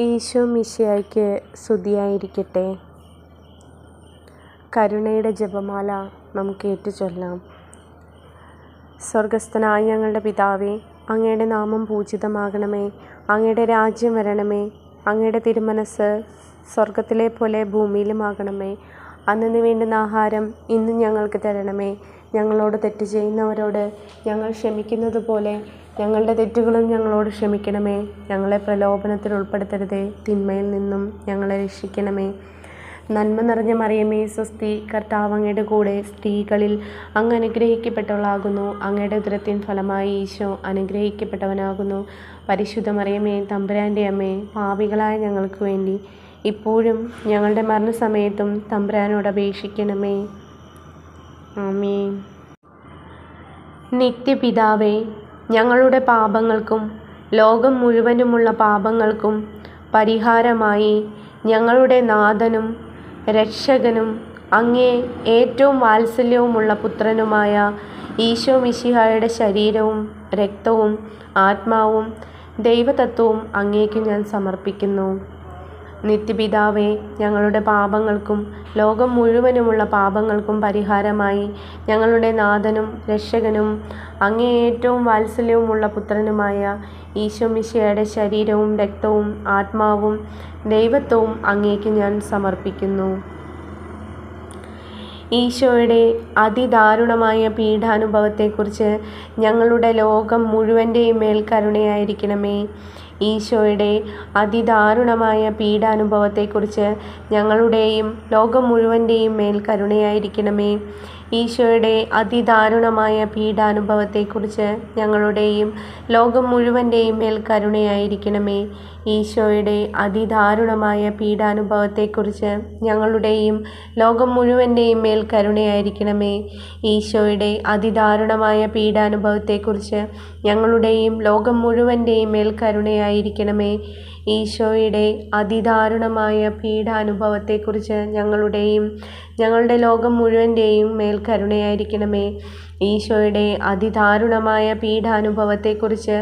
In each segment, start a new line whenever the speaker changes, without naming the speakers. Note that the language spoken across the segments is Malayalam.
ഈശോ മിശയ്ക്ക് സ്തുതിയായിരിക്കട്ടെ. കരുണയുടെ ജപമാല നമുക്ക് ഏറ്റുചൊല്ലാം സ്വർഗസ്ഥനായ ഞങ്ങളുടെ പിതാവേ അങ്ങയുടെ നാമം പൂജിതമാകണമേ. അങ്ങയുടെ രാജ്യം വരണമേ. അങ്ങയുടെ തിരുമനസ് സ്വർഗത്തിലെ പോലെ ഭൂമിയിലുമാകണമേ. അന്നു വേണ്ടുന്ന ആഹാരം ഇന്ന് ഞങ്ങൾക്ക് തരണമേ. ഞങ്ങളോട് തെറ്റ് ചെയ്യുന്നവരോട് ഞങ്ങൾ ക്ഷമിക്കുന്നത് പോലെ ഞങ്ങളുടെ തെറ്റുകളും ഞങ്ങളോട് ക്ഷമിക്കണമേ. ഞങ്ങളെ പ്രലോഭനത്തിൽ ഉൾപ്പെടുത്തരുതേ. തിന്മയിൽ നിന്നും ഞങ്ങളെ രക്ഷിക്കണമേ. നന്മ നിറഞ്ഞ മറിയമേ സ്വസ്തി കർത്താവ് അങ്ങയുടെ കൂടെ സ്ത്രീകളിൽ അങ്ങ് അനുഗ്രഹിക്കപ്പെട്ടവളാകുന്നു. അങ്ങയുടെ ഉദരത്തിൻ ഫലമായി ഈശോ അനുഗ്രഹിക്കപ്പെട്ടവനാകുന്നു. പരിശുദ്ധ മറിയമേ തമ്പുരാന്റെ അമ്മേ പാപികളായ ഞങ്ങൾക്ക് വേണ്ടി ഇപ്പോഴും ഞങ്ങളുടെ മരണസമയത്തും തമ്പുരാനോട് അപേക്ഷിക്കണമേ. ആമേ നിത്യപിതാവേ ഞങ്ങളുടെ പാപങ്ങൾക്കും ലോകം മുഴുവനുമുള്ള പാപങ്ങൾക്കും പരിഹാരമായി ഞങ്ങളുടെ നാഥനും രക്ഷകനും അങ്ങേ ഏറ്റവും വാത്സല്യവുമുള്ള പുത്രനുമായ ഈശോ മിശിഹായുടെ ശരീരവും രക്തവും ആത്മാവും ദൈവതത്വവും അങ്ങേക്ക് ഞാൻ സമർപ്പിക്കുന്നു. നിത്യപിതാവേ ഞങ്ങളുടെ പാപങ്ങൾക്കും ലോകം മുഴുവനുമുള്ള പാപങ്ങൾക്കും പരിഹാരമായി. ഞങ്ങളുടെ നാഥനും രക്ഷകനും അങ്ങേ ഏറ്റവും വാത്സല്യവുമുള്ള പുത്രനുമായ ഈശോമിശയുടെ ശരീരവും രക്തവും ആത്മാവും ദൈവത്വവും അങ്ങേക്ക് ഞാൻ സമർപ്പിക്കുന്നു. ഈശോയുടെ അതിദാരുണമായ പീഡാനുഭവത്തെക്കുറിച്ച് ഞങ്ങളുടെ ലോകം മുഴുവന്റെയും മേൽ കരുണയായിരിക്കണമേ ഈശോയുടെ അതിദാരുണമായ പീഡാനുഭവത്തെക്കുറിച്ച് ഞങ്ങളുടെയും ലോകം മുഴുവന്റെയും മേൽ കരുണയായിരിക്കണമേ. ഈശോയുടെ അതിദാരുണമായ പീഡാനുഭവത്തെക്കുറിച്ച് ഞങ്ങളുടെയും ലോകം മുഴുവന്റെയും മേൽ കരുണയായിരിക്കണമേ. ഈശോയുടെ അതിദാരുണമായ പീഡാനുഭവത്തെക്കുറിച്ച് ഞങ്ങളുടെയും ലോകം മുഴുവന്റെയും മേൽ കരുണയായിരിക്കണമേ. ഈശോയുടെ അതിദാരുണമായ പീഡാനുഭവത്തെക്കുറിച്ച് ഞങ്ങളുടെയും ലോകം മുഴുവന്റെയും മേൽ കരുണയായിരിക്കണമേ ഈശോയുടെ അതിദാരുണമായ പീഡാനുഭവത്തെക്കുറിച്ച് ഞങ്ങളുടെയും ഞങ്ങളുടെ ലോകം മുഴുവന്റെയും മേൽ കരുണയായിരിക്കണമേ. ഈശോയുടെ അതിദാരുണമായ പീഡാനുഭവത്തെക്കുറിച്ച്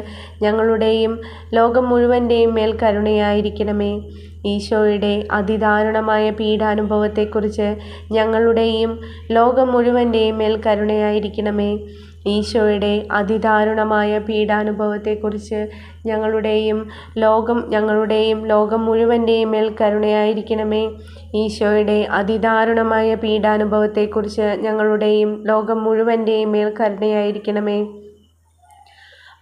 ഞങ്ങളുടെയും ലോകം മുഴുവന്റെയും മേൽ കരുണയായിരിക്കണമേ. ഈശോയുടെ അതിദാരുണമായ പീഡാനുഭവത്തെക്കുറിച്ച് ഞങ്ങളുടെയും ലോകം മുഴുവന്റെയും മേൽ കരുണയായിരിക്കണമേ. ഈശോയുടെ അതിദാരുണമായ പീഡാനുഭവത്തെക്കുറിച്ച് ഞങ്ങളുടെയും ലോകം ഞങ്ങളുടെയും ലോകം മുഴുവന്റെയും മേൽ കരുണയായിരിക്കണമേ. ഈശോയുടെ അതിദാരുണമായ പീഡാനുഭവത്തെക്കുറിച്ച് ഞങ്ങളുടെയും ലോകം മുഴുവന്റെയും മേൽ കരുണയായിരിക്കണമേ.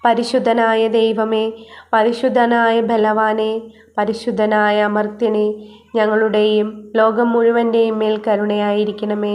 പരിശുദ്ധനായ ദൈവമേ പരിശുദ്ധനായ ബലവാനെ പരിശുദ്ധനായ അമർത്യനെ ഞങ്ങളുടെയും ലോകം മുഴുവന്റെയും മേൽ കരുണയായിരിക്കണമേ.